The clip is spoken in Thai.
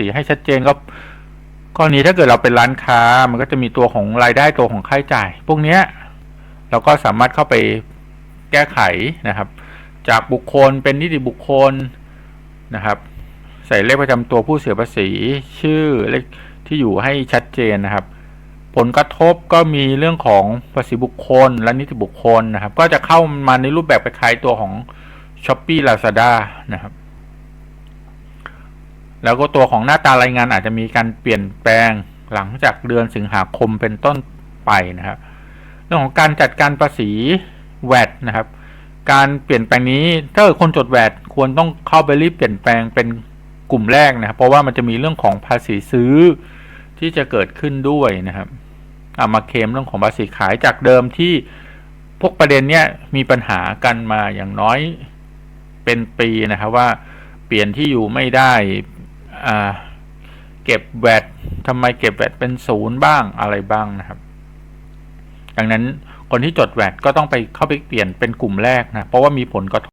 ษีให้ชัดเจนก็กรณีถ้าเกิดเราเป็นร้านค้า มันก็จะมีตัวของรายได้ตัวของค่าใช้จ่าย พวกเนี้ยเราก็สามารถเข้าไปแก้ไขนะครับ จากบุคคลเป็นนิติบุคคลนะครับ ใส่เลขประจำตัวผู้เสียภาษี ชื่อเลขที่อยู่ให้ชัดเจนนะครับ ผลกระทบก็มีเรื่องของภาษีบุคคลและนิติบุคคลนะครับ ก็จะเข้ามาในรูปแบบคล้ายตัวของ s h อ p e e Lazada นะครับ แล้วก็ตัวของหน้าตารายงานอาจจะมีการเปลี่ยนแปลงหลังจากเดือนสิงหาคมเป็นต้นไปนะครับ เรื่องของการจัดการภาษี VAT นะครับ การเปลี่ยนแปลงนี้ถ้าเกิดคนจด VAT ควรต้องเข้าไปรีบเปลี่ยนแปลงเป็นกลุ่มแรกนะครับ เพราะว่ามันจะมีเรื่องของภาษีซื้อที่จะเกิดขึ้นด้วยนะครับเอามาเคลมเรื่องของภาษีขายจากเดิมที่พวกประเด็นเนี้ยมีปัญหากันมาอย่างน้อยเป็นปีนะครับว่าเปลี่ยนที่อยู่ไม่ได้ เก็บแวดทำไมเก็บแวดเป็นศูนย์บ้างอะไรบ้างนะครับ ดังนั้นคนที่จดแวดก็ต้องไปเข้าไปเปลี่ยนเป็นกลุ่มแรกนะ เพราะว่ามีผลกระทบ